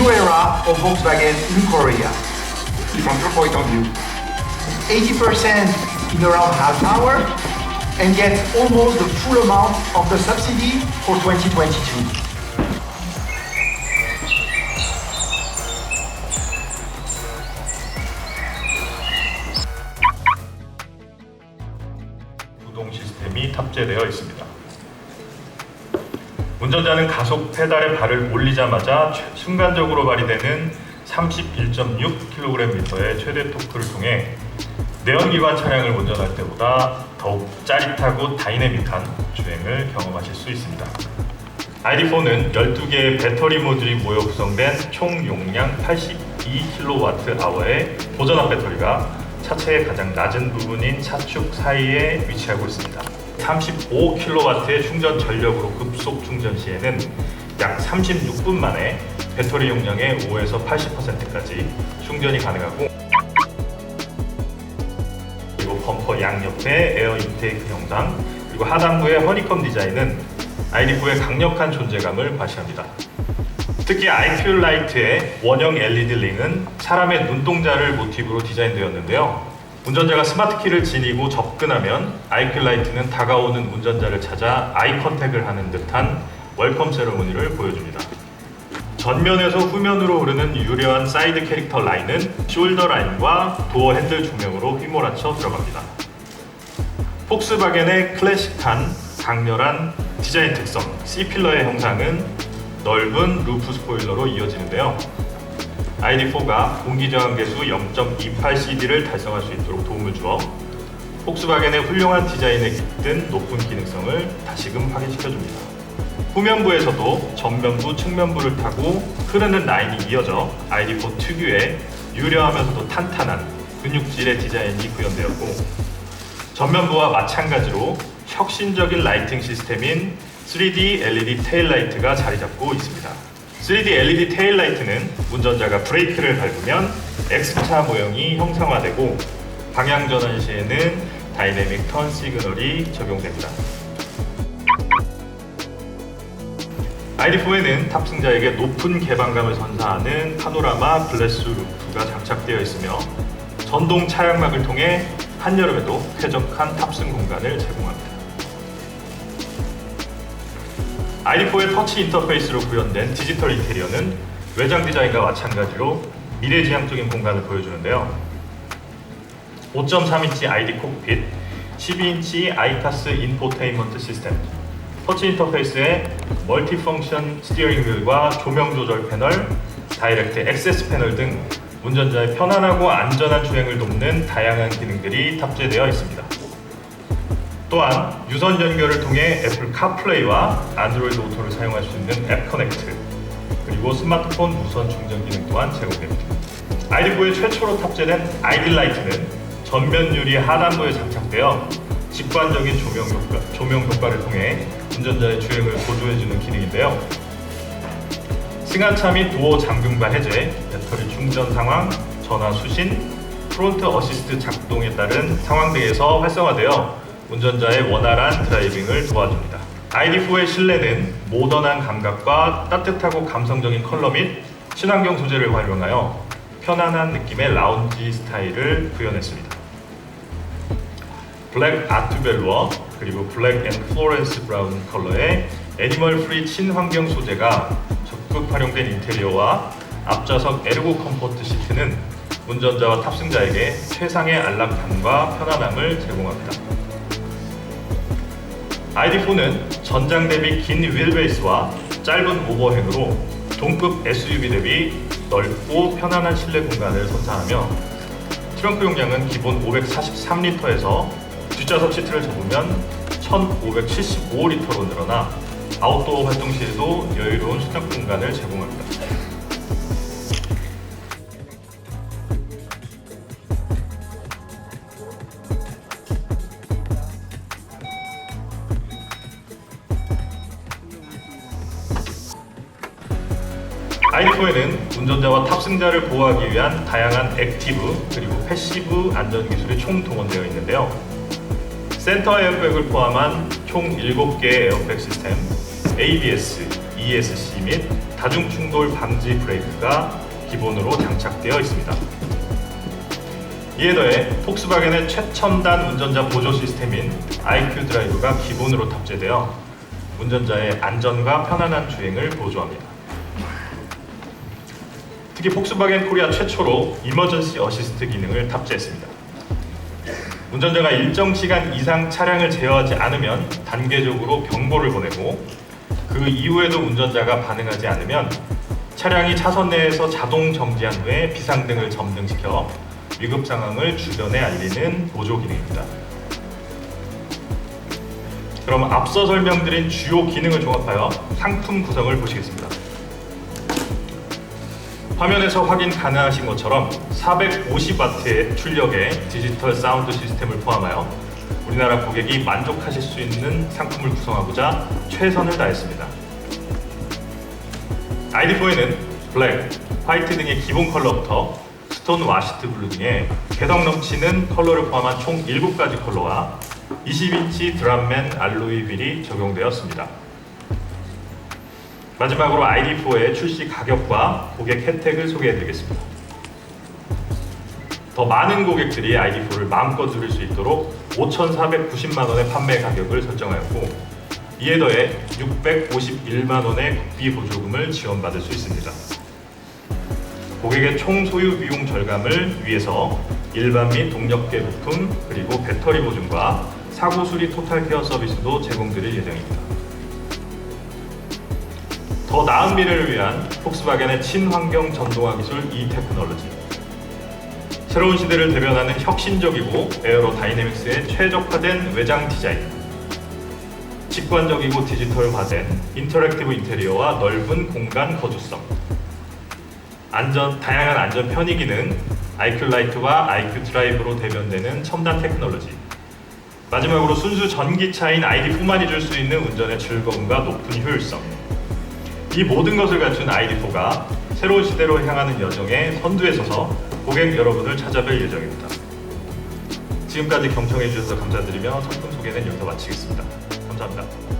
new era of Volkswagen in Korea. From your point of view, 80% in around half hour and get almost the full amount of the subsidy for 2022. 구동 시스템이 탑재되어 있습니다. 운전자는 가속 페달에 발을 올리자마자 최- 순간적으로 발휘되는 31.6kgm의 최대 토크를 통해 내연기관 차량을 운전할 때보다 더욱 짜릿하고 다이내믹한 주행을 경험하실 수 있습니다. ID4는 12개의 배터리 모듈이 모여 구성된 총 용량 82kWh의 보전압 배터리가 차체의 가장 낮은 부분인 차축 사이에 위치하고 있습니다. 35kW의 충전 전력으로 급속 충전 시에는 약 36분 만에 배터리 용량의 5에서 80%까지 충전이 가능하고 그리고 범퍼 양옆에 에어 인테이크 형상 그리고 하단부의 허니컴 디자인은 ID4의 강력한 존재감을 과시합니다. 특히 IQ 라이트의 원형 LED 링은 사람의 눈동자를 모티브로 디자인되었는데요. 운전자가 스마트 키를 지니고 접근하면 IQ 라이트는 다가오는 운전자를 찾아 아이 컨택을 하는 듯한 웰컴 세레모니를 보여줍니다. 전면에서 후면으로 흐르는 유려한 사이드 캐릭터 라인은 숄더 라인과 도어 핸들 조명으로 휘몰아쳐 들어갑니다. 폭스바겐의 클래식한 강렬한 디자인 특성 C필러의 형상은 넓은 루프 스포일러로 이어지는데요. ID4가 공기저항 계수 0.28cd를 달성할 수 있도록 도움을 주어 폭스바겐의 훌륭한 디자인에 깃든 높은 기능성을 다시금 확인시켜줍니다. 후면부에서도 전면부, 측면부를 타고 흐르는 라인이 이어져 ID4 특유의 유려하면서도 탄탄한 근육질의 디자인이 구현되었고 전면부와 마찬가지로 혁신적인 라이팅 시스템인 3D LED 테일 라이트가 자리 잡고 있습니다. 3D LED 테일 라이트는 운전자가 브레이크를 밟으면 X차 모형이 형상화되고 방향 전환 시에는 다이내믹 턴 시그널이 적용됩니다. ID4에는 탑승자에게 높은 개방감을 선사하는 파노라마 글래스 루프가 장착되어 있으며 전동 차량막을 통해 한여름에도 쾌적한 탑승 공간을 제공합니다. ID4의 터치 인터페이스로 구현된 디지털 인테리어는 외장 디자인과 마찬가지로 미래지향적인 공간을 보여주는데요. 5.3인치 ID 콕핏, 12인치 아이파스 인포테인먼트 시스템, 터치 인터페이스에 멀티펑션 스티어링 휠과 조명 조절 패널, 다이렉트 액세스 패널 등 운전자의 편안하고 안전한 주행을 돕는 다양한 기능들이 탑재되어 있습니다. 또한 유선 연결을 통해 애플 카플레이와 안드로이드 오토를 사용할 수 있는 앱 커넥트 그리고 스마트폰 무선 충전 기능 또한 제공됩니다. ID4의 최초로 탑재된 ID 라이트는 전면 유리 하단부에 장착되어 직관적인 조명 효과, 조명 효과를 통해 운전자의 주행을 보조해주는 기능인데요. 승하차 및 도어 잠금과 해제, 배터리 충전 상황, 전화 수신, 프론트 어시스트 작동에 따른 상황대에서 활성화되어 운전자의 원활한 드라이빙을 도와줍니다. ID4의 실내는 모던한 감각과 따뜻하고 감성적인 컬러 및 친환경 소재를 활용하여 편안한 느낌의 라운지 스타일을 구현했습니다. 블랙 아트벨루어 그리고 블랙 앤 플로렌스 브라운 컬러의 애니멀 프리 친환경 소재가 적극 활용된 인테리어와 앞좌석 에르고 컴포트 시트는 운전자와 탑승자에게 최상의 안락함과 편안함을 제공합니다. ID4는 전장 대비 긴 휠베이스와 짧은 오버행으로 동급 SUV 대비 넓고 편안한 실내 공간을 선사하며 트렁크 용량은 기본 543리터에서 뒷좌석 시트를 접으면 1575리터로 늘어나 아웃도어 활동 시에도 여유로운 수납 공간을 제공합니다. ID4에는 운전자와 탑승자를 보호하기 위한 다양한 액티브 그리고 패시브 안전 기술이 총 동원되어 있는데요. 센터 에어백을 포함한 총 7개의 에어백 시스템, ABS, ESC 및 다중 충돌 방지 브레이크가 기본으로 장착되어 있습니다. 이에 더해 폭스바겐의 최첨단 운전자 보조 시스템인 IQ 드라이브가 기본으로 탑재되어 운전자의 안전과 편안한 주행을 보조합니다. 특히 폭스바겐 코리아 최초로 이머전시 어시스트 기능을 탑재했습니다. 운전자가 일정 시간 이상 차량을 제어하지 않으면 단계적으로 경보를 보내고 그 이후에도 운전자가 반응하지 않으면 차량이 차선 내에서 자동 정지한 후에 비상등을 점등시켜 위급 상황을 주변에 알리는 보조 기능입니다. 그럼 앞서 설명드린 주요 기능을 종합하여 상품 구성을 보시겠습니다. 화면에서 확인 가능하신 것처럼 450W의 출력의 디지털 사운드 시스템을 포함하여 우리나라 고객이 만족하실 수 있는 상품을 구성하고자 최선을 다했습니다. ID4에는 블랙, 화이트 등의 기본 컬러부터 스톤 와시트 블루 등의 개성 넘치는 컬러를 포함한 총 7가지 컬러와 20인치 드럼맨 알로이 휠이 적용되었습니다. 마지막으로 ID4의 출시 가격과 고객 혜택을 소개해드리겠습니다. 더 많은 고객들이 ID4를 마음껏 누릴 수 있도록 5,490만 원의 판매 가격을 설정하였고 이에 더해 651만 원의 국비 보조금을 지원받을 수 있습니다. 고객의 총 소유 비용 절감을 위해서 일반 및 동력계 부품 그리고 배터리 보증과 사고 수리 토탈 케어 서비스도 제공드릴 예정입니다. 더 나은 미래를 위한 폭스바겐의 친환경 전동화 기술 E-테크놀로지. 새로운 시대를 대변하는 혁신적이고 에어로 다이내믹스에 최적화된 외장 디자인. 직관적이고 디지털화된 인터랙티브 인테리어와 넓은 공간 거주성. 안전, 다양한 안전 편의 기능 IQ 라이트와 IQ 드라이브로 대변되는 첨단 테크놀로지. 마지막으로 순수 전기차인 ID4만이 줄 수 있는 운전의 즐거움과 높은 효율성 이 모든 것을 갖춘 ID4가 새로운 시대로 향하는 여정의 선두에 서서 고객 여러분을 찾아뵐 예정입니다. 지금까지 경청해 주셔서 감사드리며 상품 소개는 여기서 마치겠습니다. 감사합니다.